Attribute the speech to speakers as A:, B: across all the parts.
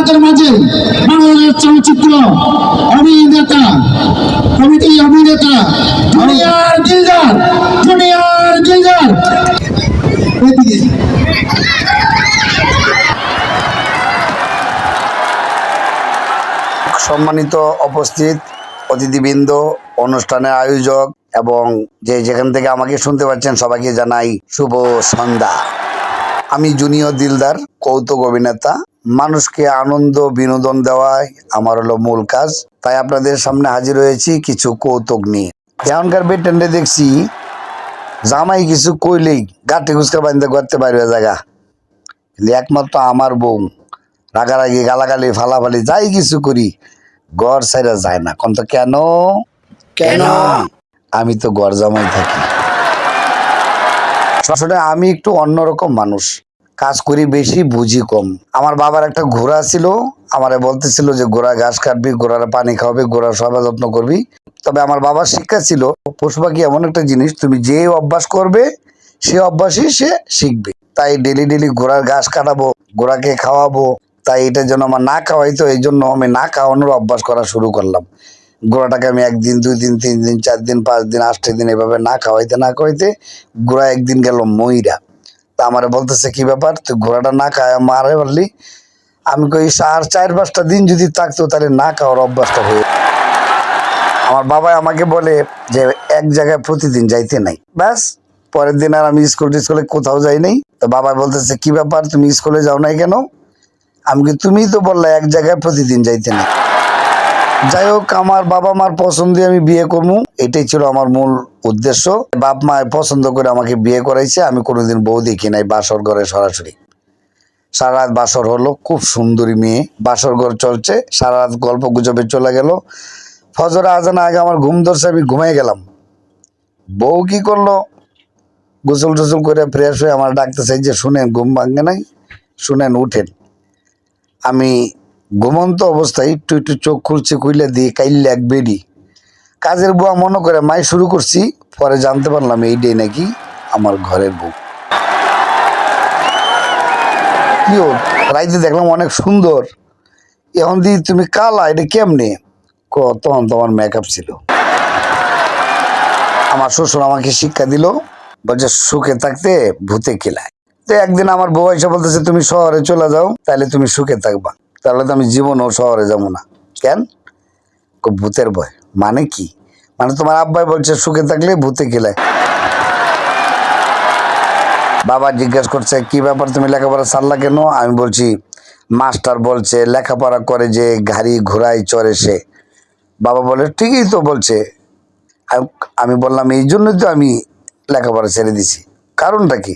A: আপনাদের মাঝে বাংলাদেশ চলচ্চিত্র অভিনেতা, কমিটি অভিনেতা, জুনিয়র দিলদার জুনিয়র দিলদার এদিকে।
B: সম্মানিত উপস্থিত অতিথিবৃন্দ অনুষ্ঠানের আয়োজক এবং যে যেখান থেকে আমাকে শুনতে পাচ্ছেন সবাইকে জানাই শুভ সন্ধ্যা। আমি জুনিয়র দিলদার কৌতুক অভিনেতা। মানুষকে আনন্দ বিনোদন দেওয়াই আমার হলো মূল কাজ। তাই আপনাদের সামনে হাজির হয়েছি কিছু কৌতুক নিয়ে। এখনকার বেটেন্ডে দেখছি জামাই কিছু কইলেই গাঠে ঘুসকা বান্ধে করতে পারবে জায়গা। কিন্তু একমাত্র আমার বউ রাগারাগি গালাগালি ফালাফালি যাই কিছু করি ঘর সাইরা যায় না। কোন তো কেন?
A: কেন?
B: আমি তো ঘর জামাই থাকি। আসলে আমি একটু অন্যরকম মানুষ। কাজ করি বেশি, বুঝি কম। আমার বাবার একটা ঘোড়া ছিল, আমারে বলতেছিল যে ঘোড়া ঘাস কাটবি, ঘোড়ার পানি খাওয়াবি, ঘোড়ার সবাই যত্ন করবি। তবে আমার বাবার শিক্ষা ছিল, পশু পাখি এমন একটা জিনিস, তুমি যে অভ্যাস করবে, সে অভ্যাসই সে শিখবে। তাই ডেলি ডেলি ঘোড়ার ঘাস কাটাবো, ঘোড়াকে খাওয়াবো, তাই এটা যেন আমার না খাওয়াইতো এই জন্য আমি না খাওয়ানোর অভ্যাস করা শুরু করলাম। ঘোড়াটাকে আমি একদিন দুই দিন তিন দিন চার দিন পাঁচ দিন আটটি দিন এভাবে না খাওয়াইতে না খাওয়াইতে ঘোড়া একদিন গেল ময়রা তা আমার বলতেছে, কি ব্যাপার? তুই ঘোড়াটা না খাওয়া মারে বললি? আমি কই, আর চার পাঁচটা দিন যদি থাকতো তাহলে না খাওয়ার অভ্যাসটা হয়ে আমার বাবা আমাকে বলে যে, এক জায়গায় প্রতিদিন যাইতে নাই। ব্যাস, পরের দিন আর আমি স্কুল টিস্কুলে কোথাও যাই নাই। তো বাবা বলতেছে, কি ব্যাপার? তুমি স্কুলে যাও নাই কেন? আমি কি তুমিই তো বললে এক জায়গায় প্রতিদিন যাইতে নাই। যাই হোক, আমার বাবা মার পছন্দে আমি বিয়ে করব। এটাই ছিল আমার মূল উদ্দেশ্য। বাপ মা পছন্দ করে আমাকে বিয়ে করাইছে। আমি কোনোদিন বউ দেখি নাই, বাসর ঘরে সরাসরি। সারা রাত বাসর হলো, খুব সুন্দরী মেয়ে। বাসর ঘর চলছে সারা রাত গল্প গুজবে চলে গেল। ফজর আজান আগে আমার ঘুম ধরছে, আমি ঘুমাই গেলাম। বউ কি করল? গোসল টুসল করে ফ্রেশ হয়ে আমার ডাকতে চাই যে শুনেন, ঘুম ভাঙে নাই, শুনেন, উঠেন। আমি ঘুমন্ত অবস্থায় একটু একটু চোখ খুলছে খুইলে দিয়ে কাইলে এক বেডি। কাজের বুয়া মনে করে, মাই, শুরু করছি। পরে জানতে পারলাম এই ডে নাকি আমার ঘরের বউ। রাইতে দেখলাম অনেক সুন্দর। এখন দি, তুমি কালা, এটা কেমনে? তখন তোমার মেকআপ ছিল। আমার শ্বশুর আমাকে শিক্ষা দিল, বলছে, সুখে থাকতে ভূতে খেলায় তো একদিন আমার বউ এসে বলতেছে, তুমি শহরে চলে যাও তাহলে তুমি সুখে থাকবা। তাহলে তো আমি জীবনও শহরে যাব না। কেন? ভূতের ভয়। মানে কি? মানে তোমার আব্বাই বলছে, সুখে থাকলে ভূতে খেলায়। বাবা জিজ্ঞেস করছে, কি ব্যাপার? তুমি লেখাপড়া ছাড়লা কেন? আমি বলছি, মাস্টার বলছে, লেখাপড়া করে যে গাড়ি ঘোড়ায় চড়ে সে। বাবা বলে, ঠিকই তো বলছে। আমি বললাম, এই জন্যই তো আমি লেখাপড়া ছেড়ে দিছি। কারণটা কি?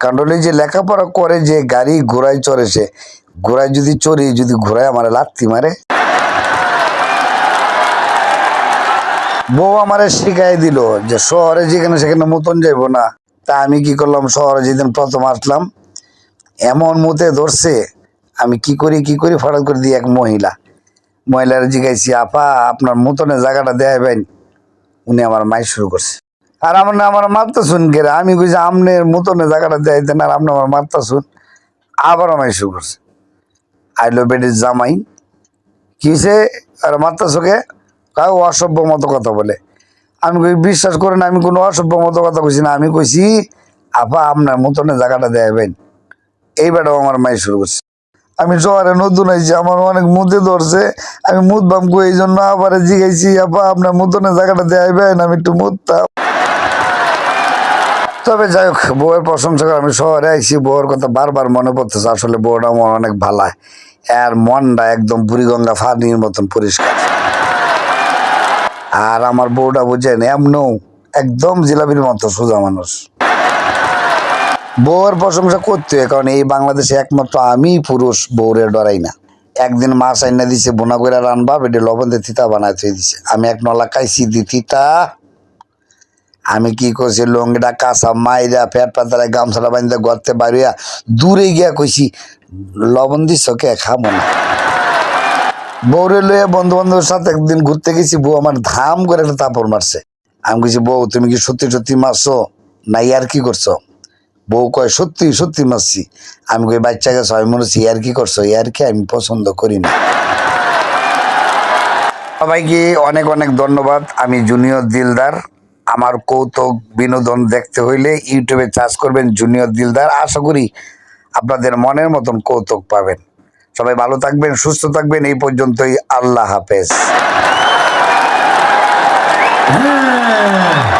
B: কারণ হলো যে লেখাপড়া করে যে গাড়ি ঘোড়ায় চড়ে সে ঘোড়ায় যদি চড়ি, যদি ঘোড়ায় আমার লাত্তি মারে। বউ আমারে শিখাই দিল যে শহরে যেখানে সেখানে মতন যাইব না। তা আমি কি করলাম? শহরে যেদিন প্রথম আসলাম, এমন মুতে ধরছে, আমি কি করি কি করি? ফটাৎ করে দিই এক মহিলা। মহিলার জিজ্ঞাসি, আপা, আপনার মতনে জায়গাটা দেখাবেন উনি আমার মাই শুরু করছে। আর আমার না আমার মারতে শুন গেলে আমি কইছি, আমনের মতনে জায়গাটা দেখাইতেন আর আপনি আমার মারতে শুন আবার মাই শুরু করছে। আইলো বেডির জামাই কিসে আর মাত্রা চোখে কাউ অসভ্য মতো কথা বলে। আমি কই, বিশ্বাস করেন, আমি কোনো অসভ্য মতো কথা কইছি না। আমি কইছি, আপা, আপনার মতনের জায়গাটা দেখাবেন। এই বেটাও আমার মাই শুরু করছে। আমি শহরে নতুন আইছি, আমার অনেক মুদে ধরছে। আমি মুদ বাম এই জন্য আবার জিগাইছি, আপা, আপনার মতনের জায়গাটা দেখাবেন আমি একটু মুদতাম তবে যাই হোক, বউয়ের প্রশংসা করে আমি শহরে আইছি, বউয়ের কথা বারবার মনে পড়তেছে, আসলে বউটা আমার অনেক ভালা আর মনটা একদম বুড়িগঙ্গা ফানির মতন পরিষ্কার। আর আমার বউটা বুঝেন, এমনও একদম জিলাপির মতো সোজা মানুষ। বউয়ের প্রশংসা করতে হয়, কারণ এই বাংলাদেশে একমাত্র আমি পুরুষ বউরে ডরাই না। একদিন মাছ আইনা দিছে, বোনা করে রানবা, বেটে লবণ দিয়ে তিতা বানায় থুয়ে দিছে। আমি এক নলা খাইছি, দি তিতা আমি কি করছি লঙ্গিটা কাঁচা মাইরা ফ্যাট পাতারা গামছাটা বাঁধতে গর্তে বাড়িয়া দূরে গিয়া কইছি, লবণ দিস কে খাব না। বউরে লইয়া বন্ধু বান্ধবের সাথে একদিন ঘুরতে গেছি, বউ আমার ধাম করে একটা তাপড় মারছে। আমি কইছি, বউ, তুমি কি সত্যি সত্যি মারছো? না ইয়ার কি করছ? বউ কয়, সত্যি সত্যি মারছি। আমি কই বাচ্চাকে ছয় মনে হচ্ছে, ইয়ার কি করছ? ইয়ার কি আমি পছন্দ করি না। সবাইকে অনেক অনেক ধন্যবাদ। আমি জুনিয়র দিলদার। আমার কৌতুক বিনোদন দেখতে হইলে ইউটিউবে চার্জ করবেন জুনিয়র দিলদার। আশা করি আপনাদের মনের মতন কৌতুক পাবেন। সবাই ভালো থাকবেন, সুস্থ থাকবেন। এই পর্যন্তই আল্লাহ হাফেজ।
A: হ্যাঁ।